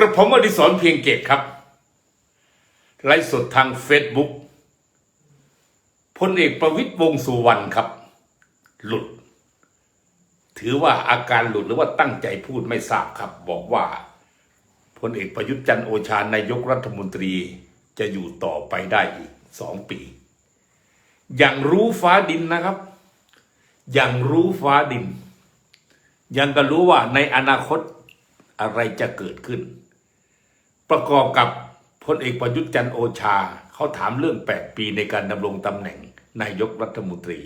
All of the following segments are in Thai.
กระผมอดิศรเพียงเกตครับ ไลฟ์สดทางเฟซบุ๊กพลเอกประวิตยวงสุวรรณครับ หลุด ถือว่าอาการหลุดหรือว่าตั้งใจพูดไม่ทราบครับ บอกว่าพลเอกประยุทธ์จันโอชานายกรัฐมนตรีจะอยู่ต่อไปได้อีกสองปี อย่างรู้ฟ้าดินนะครับ อย่างรู้ฟ้าดิน ยังก็รู้ว่าในอนาคตอะไรจะเกิดขึ้น ประกอบกับพลเอกประยุทธ์จันโอชา เขาถามเรื่อง 8 ปีในการดำรงตำแหน่งนายกรัฐมนตรี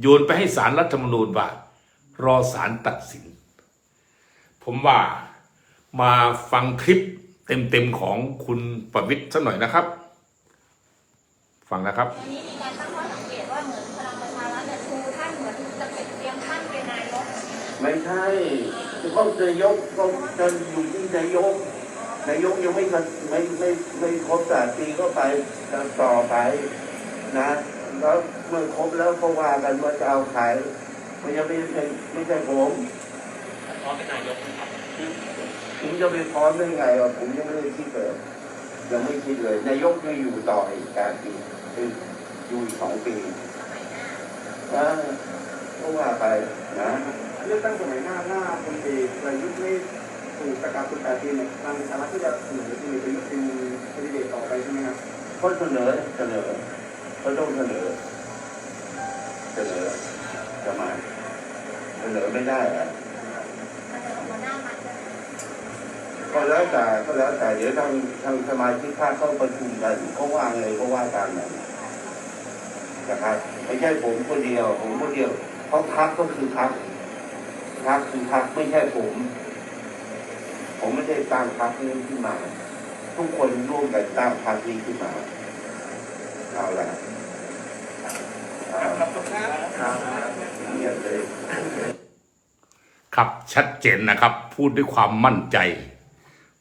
โยนไปให้สารรัฐธรรมนูญว่า รอสารตัดสิน ผมว่ามาฟังคลิปเต็มๆของคุณประวิทย์สักหน่อยนะครับ ฟังนะครับวันนี้มีการตั้งข้อสังเกตว่าเหมือนพลังประชารัฐเนี่ยชูท่านเหมือนจะเป็นเตรียมท่านเป็นนายกไม่ใช่ก็นายกก็จะอยู่ที่นายก นายกยังไม่ทันไม่ไม่ไม่ครบแปดปีก็ไปต่อไปนะแล้วเมื่อครบแล้วก็ว่ากันว่าจะเอาใครมันยังไม่ใช่ไม่ใช่ผมพร้อมเป็นนายกนะครับผมจะไปพร้อมได้ไงวะผมยังไม่ได้คิดเลยยังไม่คิดเลย นายกจะอยู่ต่ออีกแปดปีคืออยู่อีกสองปีนะก็ว่าไปนะเลือกตั้งสมัยหน้าหน้าคนเอกประยุทธ์ไม่ ถูประกาศสุดแปดปีเนี่ยทางสาระที่จะเสนอที่เป็นเป็นเป็นดีเดตต่อไปใช่ไหมครับเขาเสนอเสนอเขาต้องเสนอเสนอจะมาเสนอไม่ได้อะมันจะก็แล้วแต่ก็แล้วแต่เดี๋ยวทางทางสมาชิกพรรคเขาประชุมกันเขาว่าไงเขาว่าตามนั้นนะครับไม่ใช่ผมคนเดียว ผมคนเดียวเพราะพรรคก็คือพรรคพรรคคือพรรคไม่ใช่ผม ผมไม่ได้ตั้งพรรคนี้ขึ้นมา ทุกคนร่วมกันตั้งพรรคนี้ขึ้นมา เอาละเอาขอบคุณครับครับเงียบเลยครับชัดเจนนะครับ พูดด้วยความมั่นใจ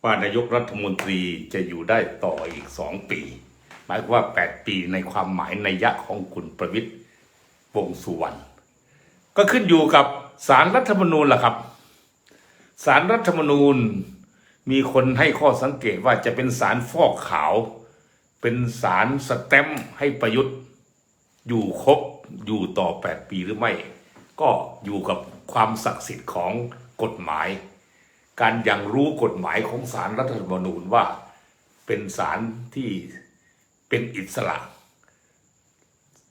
ว่านายกรัฐมนตรีจะอยู่ได้ต่ออีกสองปี หมายว่า 8 ปีในความหมายในยะของคุณประวิตย์วงสุวรรณก็ขึ้นอยู่กับสารรัฐธรรมนูญล่ะครับ สารรัฐธรรมนูญมีคนให้ข้อสังเกตว่าจะเป็นสารฟอกขาว เป็นสารสแตมให้ประยุทธ์ อยู่ครบอยู่ต่อ 8 ปีหรือไม่ ก็อยู่กับความศักดิ์สิทธิ์ของกฎหมาย การยังรู้กฎหมายของสารรัฐธรรมนูญว่าเป็นสารที่เป็นอิสระ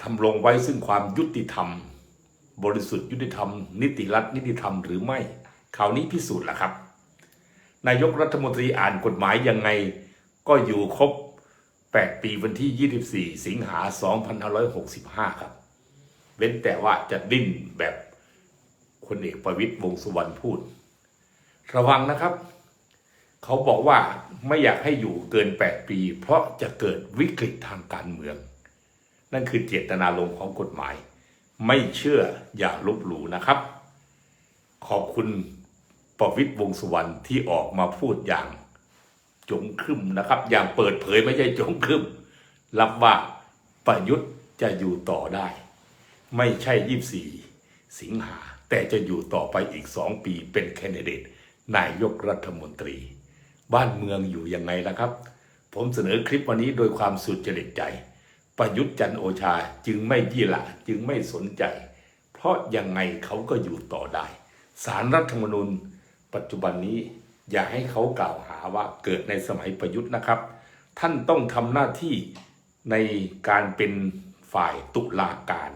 ทำลงไว้ซึ่งความยุติธรรม บริสุทธิ์ยุติธรรม นิติรัฐนิติธรรมหรือไม่ คราวนี้พิสูจน์แล้วครับ นายกรัฐมนตรีอ่านกฎหมายยังไงก็อยู่ครบ 8 ปีวันที่ 24 สิงหา 2565 ครับ เว้นแต่ว่าจะดิ้นแบบคนเอกประวิตยวงษ์สุวรรณพูด ระวังนะครับ เขาบอกว่าไม่อยากให้อยู่เกิน 8 ปี เพราะจะเกิดวิกฤตทางการเมือง นั่นคือเจตนารมณ์ของกฎหมาย ไม่เชื่ออย่าลบหลู่นะครับ ขอบคุณ ประวิตยวงสุวรรณที่ออกมาพูดอย่างจงครึมนะครับ อย่างเปิดเผยไม่ใช่จงครึมรับว่าประยุทธ์จะอยู่ต่อได้ ไม่ใช่24สิงหา แต่จะอยู่ต่อไปอีก2ปีเป็นแคนดิเดตนายกรัฐมนตรี บ้านเมืองอยู่ยังไงล่ะครับ ผมเสนอคลิปวันนี้โดยความสุดจริตใจ ประยุทธ์จันโอชาจึงไม่ยี่หละจึงไม่สนใจ เพราะยังไงเขาก็อยู่ต่อได้ สารรัฐธรรมนูญ ปัจจุบันนี้อย่าให้เขากล่าวหาว่าเกิดในสมัยประยุทธ์นะครับ ท่านต้องทำหน้าที่ในการเป็นฝ่ายตุลาการ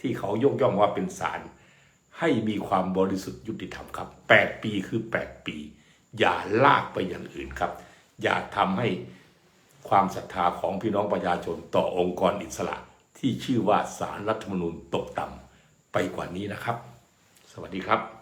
ที่เขายกย่องว่าเป็นศาลให้มีความบริสุทธิ์ยุติธรรมครับ 8 ปีคือ 8 ปี อย่าลากไปอย่างอื่นครับ อย่าทำให้ความศรัทธาของพี่น้องประชาชนต่อองค์กรอิสระ ที่ชื่อว่าสารรัฐธรรมนูญตกต่ำไปกว่านี้นะครับ สวัสดีครับ